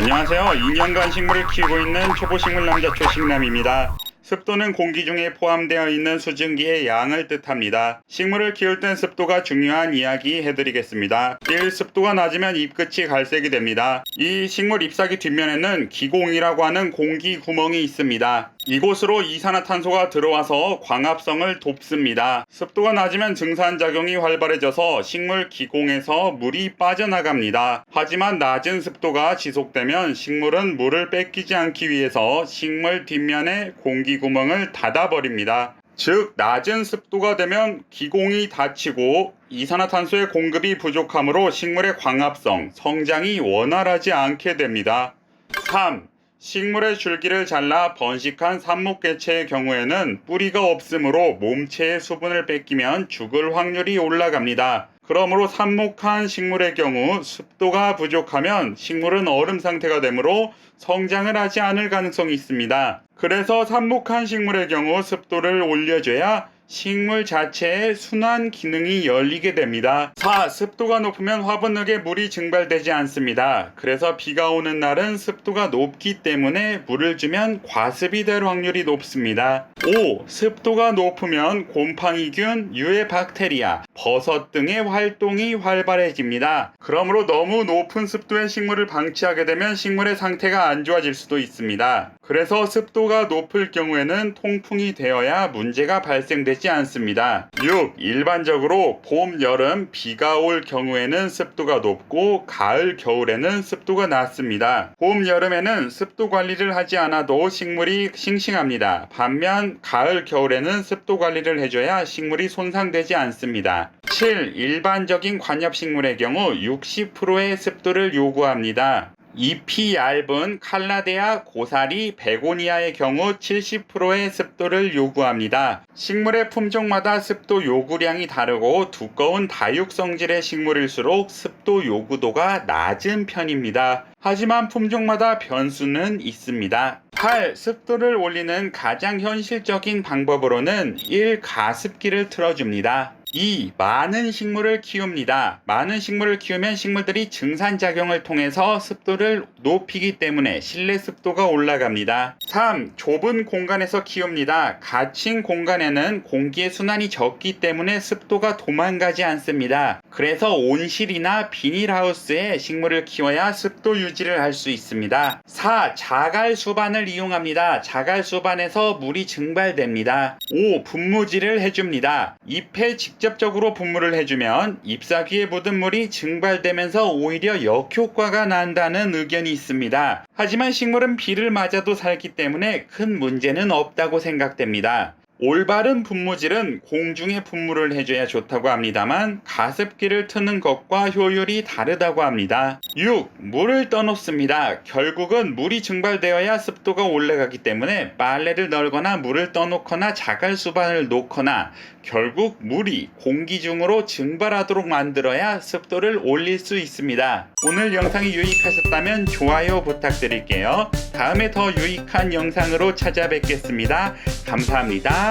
안녕하세요. 2년간 식물을 키우고 있는 초보 식물 남자 초식남입니다. 습도는 공기 중에 포함되어 있는 수증기의 양을 뜻합니다. 식물을 키울 땐 습도가 중요한 이야기 해드리겠습니다. 1. 습도가 낮으면 잎끝이 갈색이 됩니다. 이 식물 잎사귀 뒷면에는 기공이라고 하는 공기 구멍이 있습니다. 이곳으로 이산화탄소가 들어와서 광합성을 돕습니다. 습도가 낮으면 증산작용이 활발해져서 식물 기공에서 물이 빠져나갑니다. 하지만 낮은 습도가 지속되면 식물은 물을 뺏기지 않기 위해서 식물 뒷면에 공기 구멍을 닫아버립니다. 즉, 낮은 습도가 되면 기공이 닫히고 이산화탄소의 공급이 부족하므로 식물의 광합성, 성장이 원활하지 않게 됩니다. 3. 식물의 줄기를 잘라 번식한 삽목개체의 경우에는 뿌리가 없으므로 몸체의 수분을 뺏기면 죽을 확률이 올라갑니다. 그러므로 삽목한 식물의 경우 습도가 부족하면 식물은 얼음 상태가 되므로 성장을 하지 않을 가능성이 있습니다. 그래서 삽목한 식물의 경우 습도를 올려줘야 식물 자체의 순환 기능이 열리게 됩니다. 4. 습도가 높으면 화분흙에 물이 증발되지 않습니다. 그래서 비가 오는 날은 습도가 높기 때문에 물을 주면 과습이 될 확률이 높습니다. 5. 습도가 높으면 곰팡이균, 유해 박테리아, 버섯 등의 활동이 활발해집니다. 그러므로 너무 높은 습도의 식물을 방치하게 되면 식물의 상태가 안 좋아질 수도 있습니다. 그래서 습도가 높을 경우에는 통풍이 되어야 문제가 발생되지 않습니다. 6. 일반적으로 봄, 여름, 비가 올 경우에는 습도가 높고 가을, 겨울에는 습도가 낮습니다. 봄, 여름에는 습도 관리를 하지 않아도 식물이 싱싱합니다. 반면 가을, 겨울에는 습도 관리를 해줘야 식물이 손상되지 않습니다. 7. 일반적인 관엽식물의 경우 60%의 습도를 요구합니다. 잎이 얇은 칼라데아, 고사리, 베고니아의 경우 70%의 습도를 요구합니다. 식물의 품종마다 습도 요구량이 다르고 두꺼운 다육 성질의 식물일수록 습도 요구도가 낮은 편입니다. 하지만 품종마다 변수는 있습니다. 8. 습도를 올리는 가장 현실적인 방법으로는 1. 가습기를 틀어줍니다. 2. 많은 식물을 키웁니다. 많은 식물을 키우면 식물들이 증산작용을 통해서 습도를 높이기 때문에 실내 습도가 올라갑니다. 3. 좁은 공간에서 키웁니다. 갇힌 공간에는 공기의 순환이 적기 때문에 습도가 도망가지 않습니다. 그래서 온실이나 비닐하우스에 식물을 키워야 습도 유지를 할 수 있습니다. 4. 자갈 수반을 이용합니다. 자갈 수반에서 물이 증발됩니다. 5. 분무질을 해줍니다. 잎에 직접적으로 분무를 해주면 잎사귀에 묻은 물이 증발되면서 오히려 역효과가 난다는 의견이 있습니다. 하지만 식물은 비를 맞아도 살기 때문에 큰 문제는 없다고 생각됩니다. 올바른 분무질은 공중에 분무를 해줘야 좋다고 합니다만 가습기를 트는 것과 효율이 다르다고 합니다. 6. 물을 떠놓습니다. 결국은 물이 증발되어야 습도가 올라가기 때문에 빨래를 널거나 물을 떠놓거나 자갈 수반을 놓거나 결국 물이 공기 중으로 증발하도록 만들어야 습도를 올릴 수 있습니다. 오늘 영상이 유익하셨다면 좋아요 부탁드릴게요. 다음에 더 유익한 영상으로 찾아뵙겠습니다. 감사합니다.